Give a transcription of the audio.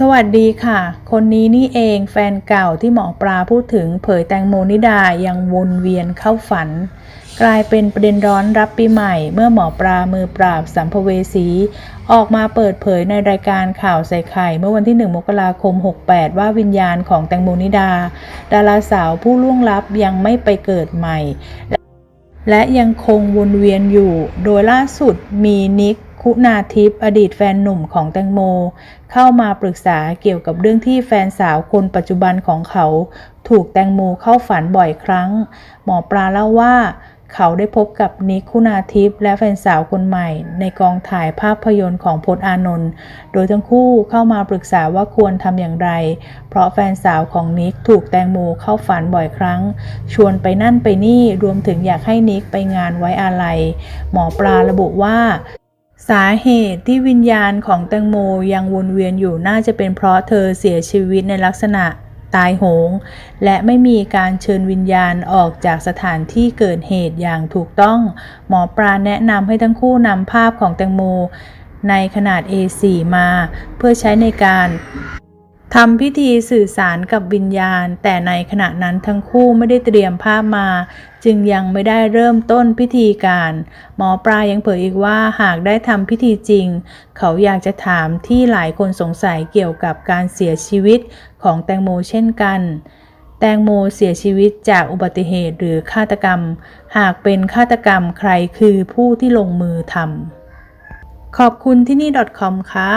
สวัสดีค่ะ คนนี้นี่เองแฟนเก่าที่หมอปลาพูดถึงเผยแตงโมนิดายังวนเวียนเข้าฝัน กลายเป็นประเด็นร้อนรับปีใหม่ เมื่อหมอปลามือปราบสัมภเวสี ออกมาเปิดเผยในรายการข่าวใส่ไข่ เมื่อวันที่ 1 มกราคม 68 ว่าวิญญาณของแตงโมนิดา ดาราสาวผู้ล่วงลับยังไม่ไปเกิดใหม่ และยังคงวนเวียนอยู่ โดยล่าสุดมีนิก คุณาทิพย์อดีตแฟนหนุ่มของแตงโม เข้ามาปรึกษาเกี่ยวกับเรื่องที่แฟนสาวคนปัจจุบันของเขา ถูกแตงโมเข้าฝันบ่อยครั้ง หมอปลาเล่าว่าเขาได้พบกับนิกคุณาทิพย์และแฟนสาวคนใหม่ ในกองถ่ายภาพยนตร์ของพจน์อานนท์ โดยทั้งคู่เข้ามาปรึกษาว่าควรทำอย่างไร เพราะแฟนสาวของนิกถูกแตงโมเข้าฝันบ่อยครั้ง ชวนไปนั่นไปนี่รวมถึงอยากให้นิกไปงานไว้อาลัย หมอปลาระบุว่า สาเหตุที่วิญญาณของแตงโมยังวนเวียนอยู่น่าจะเป็นเพราะเธอเสียชีวิตในลักษณะตายโหง และไม่มีการเชิญวิญญาณออกจากสถานที่เกิดเหตุอย่างถูกต้อง หมอปลาแนะนำให้ทั้งคู่นำภาพของแตงโมในขนาด A4 มา เพื่อใช้ในการ ทำพิธีสื่อสารกับวิญญาณ แต่ในขณะนั้นทั้งคู่ไม่ได้เตรียมภาพมา จึงยังไม่ได้เริ่มต้นพิธีการ หมอปลายังเผยอีกว่าหากได้ทำพิธีจริง เขาอยากจะถามที่หลายคนสงสัยเกี่ยวกับการเสียชีวิตของแตงโมเช่นกัน แตงโมเสียชีวิตจากอุบัติเหตุหรือฆาตกรรม หากเป็นฆาตกรรมใครคือผู้ที่ลงมือทำขอบคุณที่นี่ .com ค่ะ